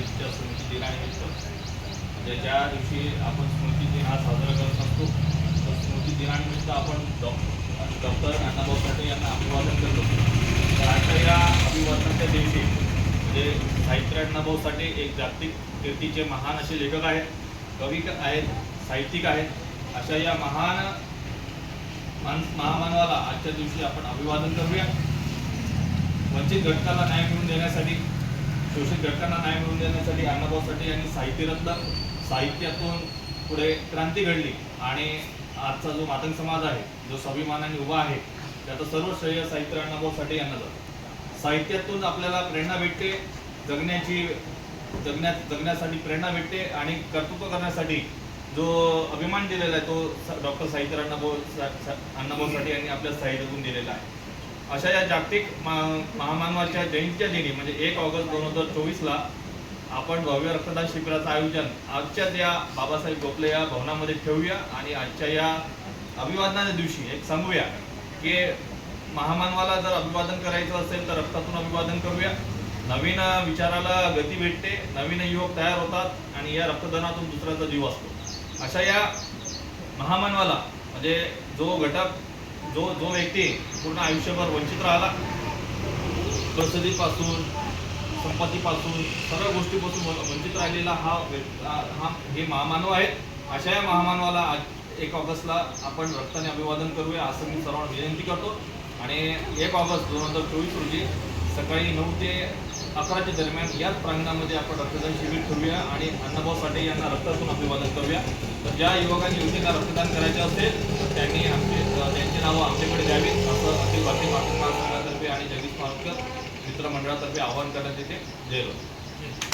तारीखच्या स्मृती दिनानिमित्त म्हणजे ज्या दिवशी आपण स्मृती दिन हा साजरा करत असतो तर स्मृती दिनानिमित्त आपण डॉक्टर डॉक्टर अण्णाभाऊ साठे यांना अभिवादन करतो तर आजच्या या अभिवादनाच्या दिवशी म्हणजे साहित्य अण्णाभाऊ साठे एक जागतिक कीर्तीचे महान असे लेखक आहेत कवी आहेत साहित्यिक आहेत. अशा या महान मान महामानवाला आजच्या दिवशी आपण अभिवादन करूया. वंचित घटकाला न्याय मिळवून देण्यासाठी शोषित घटकांना न्याय मिळवून देण्यासाठी अण्णाभाऊ साठे यांनी साहित्यरत्न साहित्यातून पुढे क्रांती घडली. आणि आजचा जो मातंग समाज आहे जो स्वाभिमानाने उभा आहे त्याचं सर्व श्रेय साहित्य अण्णाभाऊ साठे यांना जातं. साहित्यातून आपल्याला प्रेरणा भेटते जगण्याची जगण्यात जगण्यासाठी प्रेरणा भेटते आणि कर्तृत्व करण्यासाठी जो अभिमान दिलेला आहे तो डॉक्टर साहित्य अण्णाभाऊ सा- सा- अण्णाभाऊ साठे यांनी आपल्या साहित्यातून दिलेला आहे. अशा या जागतिक मा- महामानवाच्या जयंतीच्या दिनी म्हणजे एक ऑगस्ट दोन हजार चोवीसला आपण भव्य रक्तदान शिबिराचं आयोजन आजच्याच या बाबासाहेब गोखले या भवनामध्ये ठेवूया आणि आजच्या या अभिवादनाच्या दिवशी एक सांगूया की महामानवाला जर अभिवादन करायचं असेल तर रक्तातून अभिवादन करूया. नवीन विचाराला गती भेटते नवीन युवक तयार होतात आणि या रक्तदानातून दुसऱ्याचा जीव असतो. अशा या महामानवाला म्हणजे जो घटक जो जो व्यक्ती पूर्ण आयुष्यभर वंचित राहिला प्रसिद्धीपासून संपत्तीपासून सर्व गोष्टीपासून व- वंचित राहिलेला हा व्य- हा हा- हे महामानव आहेत. अशा या महामानवाला आज एक ऑगस्टला आपण रक्ताने अभिवादन करूया असं मी सर्वांना विनंती करतो. आणि एक ऑगस्ट दोन हजार चोवीस रोजी सकाळी नऊ ते अकराच्या दरम्यान याच प्रांगणामध्ये आपण रक्तदान शिबिर ठेवूया आणि अण्णाभाऊ साठे यांना रक्तातून अभिवादन करूया. तर ज्या युवकांनी योजनेला रक्तदान करायचे असेल तर त्यांनी आमचे त्यांची नावं आमच्याकडे द्यावीत. असं अखिल भारतीय मातृ महासंघातर्फे आणि जगदीश महाराष्ट्र मित्रमंडळातर्फे आवाहन करण्यात येते. जय लोक